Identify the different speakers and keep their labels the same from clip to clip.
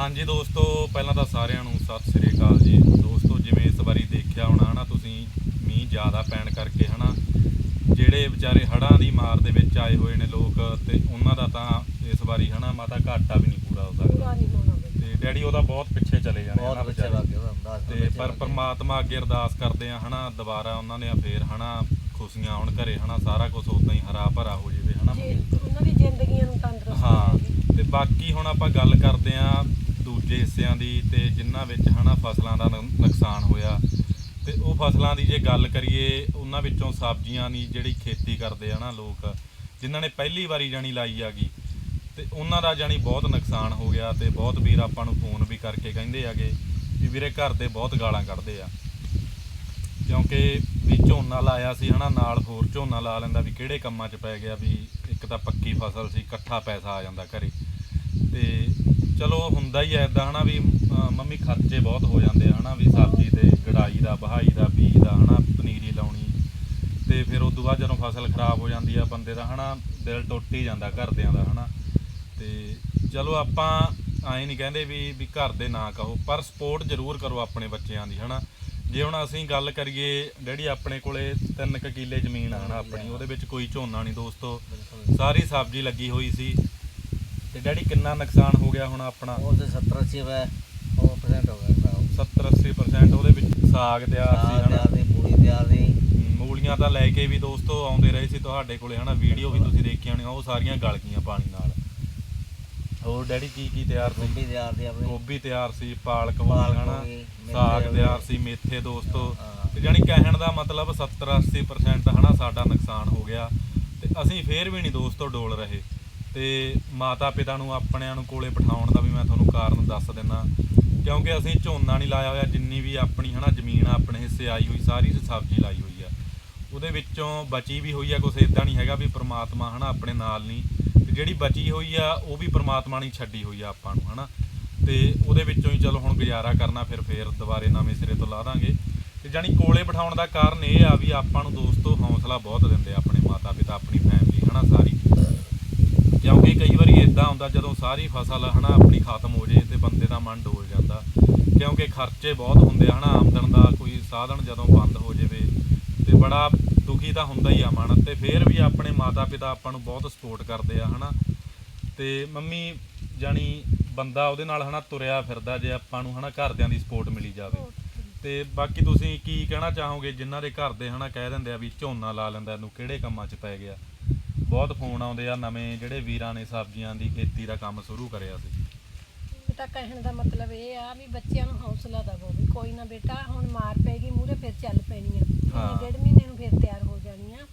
Speaker 1: ਹਾਂਜੀ ਦੋਸਤੋ ਪਹਿਲਾਂ ਤਾਂ ਸਾਰਿਆਂ ਨੂੰ ਸਤਿ ਸ੍ਰੀ ਅਕਾਲ ਜੀ। ਦੋਸਤੋ ਜਿਵੇਂ ਇਸ ਵਾਰੀ ਦੇਖਿਆ ਹੋਣਾ ਹਨਾ ਤੁਸੀਂ ਮੀਂਹ ਜ਼ਿਆਦਾ ਪੈਣ ਕਰਕੇ ਹਨਾ ਜਿਹੜੇ ਵਿਚਾਰੇ ਹੜ੍ਹਾਂ ਦੀ ਮਾਰ ਦੇ ਵਿੱਚ ਆਏ ਹੋਏ ਨੇ ਲੋਕ ਤੇ ਉਹਨਾਂ ਦਾ ਤਾਂ ਇਸ ਵਾਰੀ ਹਨਾ ਮਾਤਾ ਘਾਟਾ ਵੀ ਨਹੀਂ ਪੂਰਾ ਹੋ ਸਕਦਾ। ਤੇ ਡੈਡੀ ਉਹਦਾ ਬਹੁਤ ਪਿੱਛੇ ਚਲੇ ਜਾਣੇ ਹਨਾ ਵਿਚਾਰੇ। ਤੇ ਪਰ ਪਰਮਾਤਮਾ ਅੱਗੇ ਅਰਦਾਸ ਕਰਦੇ ਆ ਹਨਾ ਦੁਬਾਰਾ ਉਹਨਾਂ ਨੇ ਫੇਰ ਹਨਾ ਖੁਸ਼ੀਆਂ ਆਉਣ ਘਰੇ ਹਨਾ ਸਾਰਾ ਕੁਝ ਉਦਾਂ ਹੀ ਹਰਾ ਭਰਾ ਹੋ ਜਾਵੇ ਹਨਾ।
Speaker 2: ਉਹਨਾਂ ਦੀ ਜ਼ਿੰਦਗੀਆਂ ਨੂੰ ਤੰਦਰੁਸਤ
Speaker 1: ਹਾਂ। ਤੇ ਬਾਕੀ ਹੁਣ ਆਪਾਂ ਗੱਲ ਕਰਦੇ ਆਂ ਦੂਜੇ ਹਿੱਸਿਆਂ ਦੀ ਤੇ ਜਿਨ੍ਹਾਂ ਵਿੱਚ ਹਨਾ ਫਸਲਾਂ ਦਾ ਨੁ- ਨੁਕਸਾਨ ਹੋਇਆ। ਤੇ ਉਹ ਫਸਲਾਂ ਦੀ ਜੇ ਗੱਲ ਕਰੀਏ, ਉਹਨਾਂ ਵਿੱਚੋਂ ਸਬਜ਼ੀਆਂ ਦੀ ਜਿਹੜੀ ਖੇਤੀ ਕਰਦੇ ਆ ਨਾ ਲੋਕ, ਜਿਨ੍ਹਾਂ ਨੇ ਪਹਿਲੀ ਵਾਰੀ ਜਾਣੀ ਲਾਈ ਆਗੀ ਤੇ ਉਹਨਾਂ ਦਾ ਜਾਣੀ ਬਹੁਤ ਨੁਕਸਾਨ ਹੋ ਗਿਆ ਤੇ ਬਹੁਤ ਵੀਰ ਆਪਾਂ ਨੂੰ ਫੋਨ ਵੀ ਕਰਕੇ ਕਹਿੰਦੇ ਆਗੇ ਵੀ ਵੀਰੇ ਘਰ ਦੇ ਬਹੁਤ ਗਾਲਾਂ ਕੱਢਦੇ ਆ। ਕਿਉਂਕਿ ਵੀ ਝੋਨਾ ਲਾਇਆ ਸੀ ਹਨਾ, ਨਾਲ ਹੋਰ ਝੋਨਾ ਲਾ ਲੈਂਦਾ ਵੀ ਕਿਹੜੇ ਕੰਮਾਂ 'ਚ ਪੈ ਗਿਆ ਵੀ ਇੱਕ ਤਾਂ ਪੱਕੀ ਫਸਲ ਸੀ, ਇਕੱਠਾ ਪੈਸਾ ਆ ਜਾਂਦਾ ਘਰੇ। ਤੇ ਚਲੋ ਹੁੰਦਾ ਹੀ ਐ ਇਦਾਂ ਹਨਾ ਵੀ ਅਹ ਮੰਮੀ ਖਰਚੇ ਬਹੁਤ ਹੋ ਜਾਂਦੇ ਆ ਹਨਾ ਵੀ ਸਬਜ਼ੀ ਦੇ ਗੜਾਈ ਦਾ ਬਹਾਈ ਦਾ ਬੀਜ ਦਾ ਹਨਾ ਪਨੀਰੀ ਲਾਉਣੀ। ਤੇ ਫਿਰ ਤੋਂ ਬਾਅਦ ਜਦੋਂ ਫਸਲ ਖਰਾਬ ਹੋ ਜਾਂਦੀ ਆ ਬੰਦੇ ਦਾ ਹਨਾ ਦਿਲ ਟੁੱਟ ਹੀ ਜਾਂਦਾ ਘਰਦਿਆਂ ਦਾ ਹਨਾ। ਤੇ ਚਲੋ ਆਪਾਂ ਐਂ ਨਹੀਂ ਕਹਿੰਦੇ ਵੀ ਵੀ ਘਰ ਦੇ ਨਾ ਕਹੋ ਪਰ ਸਪੋਰਟ ਜ਼ਰੂਰ ਕਰੋ ਆਪਣੇ ਬੱਚਿਆਂ ਦੀ ਹਨਾ। ਜੇ ਹੁਣ ਅਸੀਂ ਗੱਲ ਕਰੀਏ ਡੈਡੀ ਆਪਣੇ ਕੋਲੇ 3 ਕ ਕਿੱਲੇ ਜ਼ਮੀਨ ਆ ਹਨਾ ਆਪਣੀ ਉਹਦੇ ਵਿੱਚ ਕੋਈ ਝੋਨਾ ਨਹੀਂ ਦੋਸਤੋ। ਸਾਰੀ ਸਬਜ਼ੀ ਲੱਗੀ ਹੋਈ ਸੀ। ਤੇ ਡੈਡੀ ਕਿੰਨਾ ਨੁਕਸਾਨ ਹੋ ਗਿਆ ਹੁਣ ਆਪਣਾ?
Speaker 3: ਉਹ ਤੇ 70 80 ਵੇ ਉਹ percent ਹੋ ਗਿਆ ਖਰਾਬ
Speaker 1: 70 80% ਉਹਦੇ ਵਿੱਚ ਸਾਗ ਤਿਆਰ ਸੀ
Speaker 3: ਸਾਗ
Speaker 1: ਹਨਾ?
Speaker 3: ਤਿਆਰ ਦੀ ਪੂਰੀ ਤਿਆਰ ਦੀ
Speaker 1: ਮੂਲੀਆਂ ਤਾਂ ਲੈ ਕੇ ਵੀ ਦੋਸਤੋ ਆਉਂਦੇ ਰਹੇ ਸੀ ਤੁਹਾਡੇ ਕੋਲੇ ਹਨਾ? ਵੀਡੀਓ ਵੀ ਤੁਸੀਂ ਦੇਖੀਆਂ ਹੋਣੀਆਂ ਉਹ ਸਾਰੀਆਂ ਗਲ ਗਈਆਂ ਪਾਣੀ ਨਾਲ। ਹੋਰ ਡੈਡੀ ਕੀ ਕੀ ਤਿਆਰ ਸੀ?
Speaker 3: ਗੋਭੀ ਤਿਆਰ ਦੀ ਆਪਣੀ।
Speaker 1: ਗੋਭੀ ਤਿਆਰ ਸੀ ਪਾਲਕ ਹੋ
Speaker 3: ਪਾਲਕ
Speaker 1: ਗਈ
Speaker 3: ਹੋ
Speaker 1: ਹਨਾ
Speaker 3: ਗਈ, ਮੇਥੇ
Speaker 1: ਸਾਗ
Speaker 3: ਹੋ
Speaker 1: ਤਿਆਰ। ਸੀ ਮੇਥੇ ਦੋਸਤੋ।
Speaker 3: ਹਾਂ।
Speaker 1: ਤੇ ਜਾਨੀ ਕਹਿਣ ਦਾ ਮਤਲਬ 70 80% ਹਨਾ ਸਾਡਾ ਨੁਕਸਾਨ ਹੋ ਗਿਆ। ਤੇ ਅਸੀਂ ਫੇਰ ਵੀ ਨਹੀਂ ਦੋਸਤੋ ਡੋਲ ਰਹੇ। ਤੇ ਮਾਤਾ ਪਿਤਾ ਨੂੰ ਆਪਣਿਆਂ ਨੂੰ ਕੋਲੇ ਬਿਠਾਉਣ ਦਾ ਵੀ ਮੈਂ ਤੁਹਾਨੂੰ ਕਾਰਨ ਦੱਸ ਦਿੰਦਾ ਕਿਉਂਕਿ ਅਸੀਂ ਝੋਨਾ ਨਹੀਂ ਲਾਇਆ ਹੋਇਆ, ਜਿੰਨੀ ਵੀ ਆਪਣੀ ਹਨਾ ਜ਼ਮੀਨ ਆ, ਆਪਣੇ ਹਿੱਸੇ ਆਈ ਹੋਈ, ਸਾਰੀ ਸਬਜ਼ੀ ਲਾਈ ਹੋਈ ਆ। ਉਹਦੇ ਵਿੱਚੋਂ ਬਚੀ ਵੀ ਹੋਈ ਆ, ਕੁਛ ਇਦਾਂ ਨਹੀਂ ਹੈਗਾ ਵੀ ਪ੍ਰਮਾਤਮਾ ਹਨਾ ਆਪਣੇ ਨਾਲ ਨਹੀਂ। ਤੇ ਜਿਹੜੀ ਬਚੀ ਹੋਈ ਆ, ਉਹ ਵੀ ਪ੍ਰਮਾਤਮਾ ਨੇ ਛੱਡੀ ਹੋਈ ਆ ਆਪਾਂ ਨੂੰ ਹਨਾ। ਤੇ ਉਹਦੇ ਵਿੱਚੋਂ ਹੀ ਚਲੋ ਹੁਣ ਗੁਜ਼ਾਰਾ ਕਰਨਾ, ਫਿਰ ਫੇਰ ਦੁਬਾਰੇ ਨਵੇਂ ਸਿਰੇ ਤੋਂ ਲਾ ਦਾਂਗੇ। ਤੇ ਜਾਨੀ ਕੋਲੇ ਬਿਠਾਉਣ ਦਾ ਕਾਰਨ ਇਹ ਆ ਵੀ ਆਪਾਂ ਨੂੰ ਦੋਸਤੋ ਹੌਸਲਾ ਬਹੁਤ ਦਿੰਦੇ ਆ ਆਪਣੇ ਮਾਤਾ ਪਿਤਾ ਆਪਣੀ ਫੈਮਿਲੀ ਹਨਾ ਸਾਰੀ। ਕਿਉਂਕਿ ਕਈ ਵਾਰੀ ਇਦਾਂ ਹੁੰਦਾ ਜਦੋਂ ਸਾਰੀ ਫਸਲ ਹਨਾ ਆਪਣੀ ਖਤਮ ਹੋ ਜੇ ਤੇ ਬੰਦੇ ਦਾ ਮਨ ਡੋਲ ਜਾਂਦਾ। ਕਿਉਂਕਿ ਖਰਚੇ ਬਹੁਤ ਹੁੰਦੇ ਆ ਹਨਾ, ਆਮਦਨ ਦਾ ਕੋਈ ਸਾਧਨ ਜਦੋਂ ਬੰਦ ਹੋ ਜਾਵੇ ਤੇ ਬੜਾ ਦੁਖੀ ਤਾਂ ਹੁੰਦਾ ਹੀ ਆ ਮਨ ਤੇ ਫੇਰ ਵੀ ਆਪਣੇ ਮਾਤਾ ਪਿਤਾ ਆਪਾਂ ਨੂੰ ਬਹੁਤ ਸਪੋਰਟ ਕਰਦੇ ਆ ਹਨਾ। ਤੇ ਮੰਮੀ ਜਾਨੀ ਬੰਦਾ ਉਹਦੇ ਨਾਲ ਹਨਾ ਤੁਰਿਆ ਫਿਰਦਾ ਜੇ ਆਪਾਂ ਨੂੰ ਹਨਾ ਘਰਦਿਆਂ ਦੀ ਸਪੋਰਟ ਮਿਲੀ ਜਾਵੇ। ਤੇ ਬਾਕੀ ਤੁਸੀਂ ਕੀ ਕਹਿਣਾ ਚਾਹੋਗੇ? ਜਿਨ੍ਹਾਂ ਦੇ ਘਰ ਦੇ ਹਨਾ ਕਹਿ ਦਿੰਦੇ ਆ ਵੀ ਝੋਨਾ ਲਾ ਲੈਂਦਾ ਇਹਨੂੰ, ਕਿਹੜੇ ਕੰਮਾਂ 'ਚ ਪੈ ਗਿਆ? ਬਹੁਤ ਫੋਨ ਆਉਂਦੇ ਆ ਨਵੇਂ ਜਿਹੜੇ ਵੀਰਾਂ ਨੇ ਸਬਜ਼ੀਆਂ ਦੀ ਖੇਤੀ ਦਾ ਕੰਮ ਸ਼ੁਰੂ ਕਰਿਆ ਸੀ।
Speaker 2: ਇਹ ਤਾਂ ਕਹਿਣ ਦਾ ਮਤਲਬ ਇਹ ਆ ਵੀ ਬੱਚਿਆਂ ਨੂੰ ਹੌਸਲਾ ਦਵੋ ਵੀ ਕੋਈ ਨਾ ਬੇਟਾ ਹੁਣ ਮਾਰ ਪੈਗੀ ਮੂਰੇ ਫਿਰ ਚੱਲ ਪੈਣੀ ਆ।
Speaker 1: ਹਾਂ।
Speaker 2: ਡੇਢ ਮਹੀਨੇ ਨੂੰ ਫਿਰ ਤਿਆਰ ਹੋ ਜਾਣੀ ਆ।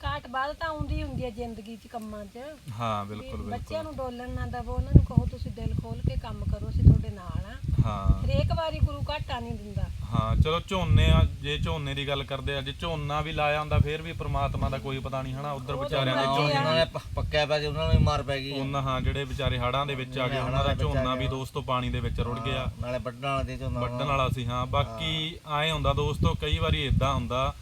Speaker 2: ਕਾਟ ਬਾਅਦ ਤਾਂ ਆਉਂਦੀ ਹੁੰਦੀ ਆ ਜ਼ਿੰਦਗੀ 'ਚ ਕੰਮਾਂ 'ਚ।
Speaker 1: ਹਾਂ ਬਿਲਕੁਲ
Speaker 2: ਬੱਚਿਆਂ
Speaker 1: ਬਿਲਕੁਲ।
Speaker 2: ਨੂੰ ਡੋਲਣ ਨਾ ਦਵੋ ਉਹਨਾਂ ਨੂੰ ਕਹੋ ਤੁਸੀਂ ਦਿਲ ਖੋਲ ਕੇ ਕੰਮ ਕਰੋ ਅਸੀਂ ਤੁਹਾਡੇ ਨਾਲ ਆ।
Speaker 1: ਹਾਂ।
Speaker 2: ਹਰੇਕ ਵਾਰੀ ਗੁਰੂ ਘਾਟਾ ਨਹੀਂ ਦਿੰਦਾ।
Speaker 1: ਹਾਂ ਚਲੋ ਝੋਨੇ ਆ ਜੇ ਝੋਨੇ ਦੀ ਗੱਲ ਕਰਦੇ ਆ ਜੇ ਝੋਨਾ ਵੀ ਲਾਇਆ ਹੁੰਦਾ ਫੇਰ ਵੀ ਪ੍ਰਮਾਤਮਾ ਦਾ ਕੋਈ ਪਤਾ ਨਹੀਂ ਹਨਾ ਉਧਰ ਵਿਚਾਰਿਆਂ ਦੇ ਝੋਨੇ।
Speaker 3: ਉਹਨਾਂ ਨੇ ਪ- ਪੱਕਿਆ ਪੈ ਗਿਆ ਉਹਨਾਂ ਨੂੰ ਵੀ ਮਾਰ ਪੈ ਗਈ
Speaker 1: ਉਹਨਾਂ ਹਾਂ ਜਿਹੜੇ ਵਿਚਾਰੇ ਹੜਾਂ ਦੇ ਵਿੱਚ ਆ ਗਏ ਉਹਨਾਂ ਦਾ ਝੋਨਾ ਵੀ। ਦੋਸਤੋ ਪਾਣੀ ਦੇ ਵਿੱਚ ਰੁੜ ਗਿਆ।
Speaker 3: ਨਾਲੇ ਵੱਢਣ ਵਾਲਾ ਦੇ ਝੋਨਾ
Speaker 1: ਵੱਢਣ ਵਾਲਾ ਸੀ ਹਾਂ ਬਾਕੀ ਐ ਹੁੰਦਾ ਦੋਸਤੋ ਕਈ ਵਾਰੀ ਇਦਾਂ ਹੁੰਦਾ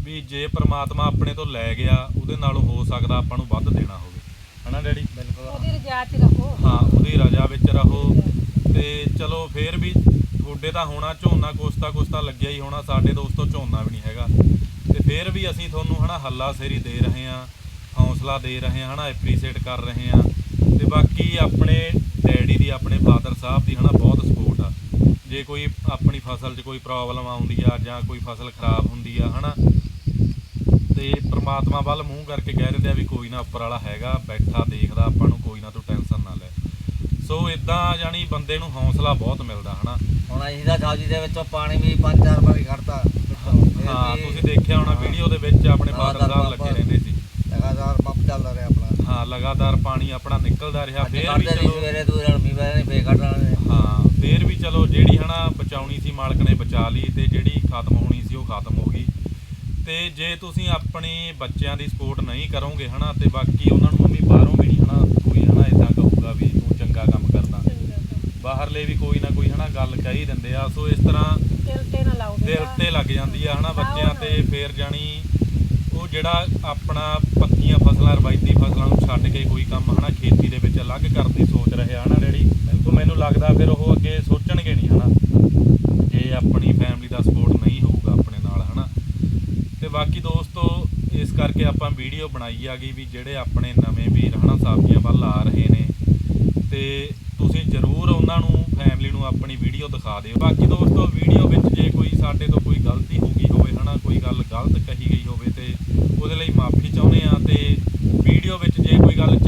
Speaker 1: ਵੀ ਜੇ ਪ੍ਰਮਾਤਮਾ ਆਪਣੇ ਤੋਂ ਲੈ ਗਿਆ ਉਹਦੇ ਨਾਲੋਂ ਹੋ ਸਕਦਾ ਆਪਾਂ ਨੂੰ ਵੱਧ ਦੇਣਾ ਹੋਵੇ। ਹਨਾ ਡੈਡੀ?
Speaker 3: ਬਿਲਕੁਲ।
Speaker 2: ਉਹਦੀ ਰਜਾ 'ਚ ਰਹੋ।
Speaker 1: ਹਾਂ ਉਹਦੀ ਰਜਾ ਵਿੱਚ ਰਹੋ। ਤੇ ਚਲੋ ਫੇਰ ਵੀ ਤੁਹਾਡੇ ਤਾਂ ਹੋਣਾ, ਝੋਨਾ ਕੋਸਤਾ ਕੋਸਤਾ ਲੱਗਿਆ ਹੀ ਹੋਣਾ, ਸਾਡੇ ਦੋਸਤੋ ਝੋਨਾ ਵੀ ਨਹੀਂ ਹੈਗਾ। ਤੇ ਫੇਰ ਵੀ ਅਸੀਂ ਤੁਹਾਨੂੰ ਹਨਾ ਹੱਲਾ ਸੇਰੀ ਦੇ ਰਹੇ ਹਾਂ, ਹੌਸਲਾ ਦੇ ਰਹੇ ਹਾਂ, ਹਨਾ ਐਪਰੀਸ਼ੀਏਟ ਕਰ ਰਹੇ ਹਾਂ। ਤੇ ਬਾਕੀ ਆਪਣੇ ਡੈਡੀ ਦੀ, ਆਪਣੇ ਫਾਦਰ ਸਾਹਿਬ ਦੀ ਹਨਾ ਬਹੁਤ ਸਪੋਰਟ ਆ। ਜੇ ਕੋਈ ਆਪਣੀ ਫਸਲ 'ਚ ਕੋਈ ਪ੍ਰੋਬਲਮ ਆਉਂਦੀ ਆ ਜਾਂ ਕੋਈ ਫਸਲ ਖਰਾਬ ਹੁੰਦੀ ਆ ਹਨਾ, ਤੇ ਪ੍ਰਮਾਤਮਾ ਵੱਲ ਮੂੰਹ ਕਰਕੇ ਕਹਿ ਦਿੰਦੇ ਆ ਵੀ ਕੋਈ ਨਾ ਉੱਪਰ ਵਾਲਾ ਹੈਗਾ, ਬੈਠਾ ਦੇਖਦਾ ਆਪਾਂ ਨੂੰ, ਕੋਈ ਨਾ ਸੋ ਇਦਾਂ ਜਾਨੀ ਬੰਦੇ ਨੂੰ ਹੌਸਲਾ ਬਹੁਤ ਮਿਲਦਾ ਹਨਾ?
Speaker 3: ਹੁਣ ਅਸੀਂ ਤਾਂ ਸਬਜ਼ੀ ਦੇ ਵਿੱਚੋਂ ਪਾਣੀ ਵੀ ਪੰਜ ਚਾਰ ਵਾਰੀ ਕੱਢਤਾ
Speaker 1: ਹਾਂ ਤੁਸੀਂ ਦੇਖਿਆ ਹੋਣਾ ਵੀਡੀਓ ਦੇ ਵਿੱਚ ਆਪਣੇ ਫਾਦਰ ਸਾਹਿਬ ਲੱਗੇ ਰਹਿੰਦੇ ਸੀ।
Speaker 3: ਲਗਾਤਾਰ ਪੰਪ ਚੱਲਦਾ ਰਿਹਾ ਆਪਣਾ।
Speaker 1: ਹਾਂ ਲਗਾਤਾਰ ਪਾਣੀ ਆਪਣਾ ਨਿਕਲਦਾ ਰਿਹਾ ਫੇਰ ਵੀ ਚਲੋ
Speaker 3: ਸਵੇਰੇ ਦੂਰ ਮੀਂਹ ਪੈ ਫੇਰ ਕੱਢ ਲਾਣੇ
Speaker 1: ਹਾਂ ਫੇਰ ਵੀ ਚਲੋ ਜਿਹੜੀ ਹਨਾ ਬਚਾਉਣੀ ਸੀ ਮਾਲਕ ਨੇ ਬਚਾ ਲਈ ਤੇ ਜਿਹੜੀ ਖਤਮ ਹੋਣੀ ਸੀ ਉਹ ਖਤਮ ਹੋ ਗਈ। ਤੇ ਜੇ ਤੁਸੀਂ ਆਪਣੀ ਬੱਚਿਆਂ ਦੀ ਸਪੋਰਟ ਨਹੀਂ ਕਰੋਗੇ ਹਨਾ ਤੇ ਬਾਕੀ ਉਹਨਾਂ ਨੂੰ ਮੰਮੀ ਬਾਹਰੋਂ ਵੀ ਨਹੀਂ ਹਨਾ ਕੋਈ ਹਨਾ ਇਦਾਂ ਕਹੂਗਾ ਵੀ ਤੂੰ ਚੰਗਾ ਕੰਮ ਕਰਦਾ
Speaker 2: ਚੰਗਾ
Speaker 1: ਬਾਹਰਲੇ ਵੀ ਕੋਈ ਨਾ ਕੋਈ ਹਨਾ ਗੱਲ ਕਹੀ ਦਿੰਦੇ ਆ। ਸੋ ਇਸ ਤਰ੍ਹਾਂ
Speaker 2: ਦਿਲ ਤੇ ਨਾ ਲਾਓ
Speaker 1: ਦਿਲ
Speaker 2: ਬੇਟਾ।
Speaker 1: ਤੇ ਲੱਗ ਜਾਂਦੀ ਆ ਹਨਾ ਬੱਚਿਆਂ। ਤੇ ਫੇਰ ਜਾਣੀ ਉਹ ਜਿਹੜਾ ਆਪਣਾ ਪੱਕੀਆਂ ਫਸਲਾਂ ਰਵਾਇਤੀ ਫਸਲਾਂ ਨੂੰ ਛੱਡ ਕੇ ਕੋਈ ਕੰਮ ਹਨਾ ਖੇਤੀ ਦੇ ਵਿੱਚ ਅਲੱਗ ਕਰਨ ਦੀ ਸੋਚ ਰਹੇ ਆ ਹਨਾ ਡੈਡੀ। ਸੋ ਮੈਨੂੰ ਲੱਗਦਾ ਫਿਰ ਉਹ ਅੱਗੇ ਸੋਚਣਗੇ ਨਹੀਂ ਹਨਾ। ਜੇ ਆਪਣੀ ਫੈਮਿਲੀ ਦਾ ਸਪੋਰਟ ਨਹੀਂ ਹੋਊਗਾ ਆਪਣੇ ਨਾਲ ਹਨਾ। ਤੇ ਬਾਕੀ ਦੋਸਤੋ ਇਸ ਕਰਕੇ ਆਪਾਂ ਵੀਡੀਓ ਬਣਾਈ ਆਗੀ ਵੀ ਜਿਹੜੇ ਆਪਣੇ ਨਵੇਂ ਵੀਰ ਹਨਾ ਸਬਜ਼ੀਆਂ ਵੱਲ ਆ ਰਹੇ ਨੇ। ਤੇ ਤੁਸੀਂ ਜਰੂਰ ਉਹਨਾਂ ਨੂੰ ਸਾਨੂੰ ਆਪਣੀ ਵੀਡੀਓ ਦਿਖਾ ਦਿਓ। ਬਾਕੀ ਦੋਸਤੋ, ਵੀਡੀਓ ਵਿੱਚ ਜੇ ਕੋਈ ਸਾਡੇ ਤੋਂ ਕੋਈ ਗਲਤੀ ਹੋ ਗਈ ਹੋਵੇ, ਹਨਾ, ਕੋਈ ਗੱਲ ਗਲਤ ਕਹੀ ਗਈ ਹੋਵੇ ਤੇ ਉਹਦੇ ਲਈ ਮਾਫੀ ਚਾਹੁੰਦੇ ਆ ਤੇ ਵੀਡੀਓ ਵਿੱਚ ਜੇ ਕੋਈ ਗੱਲ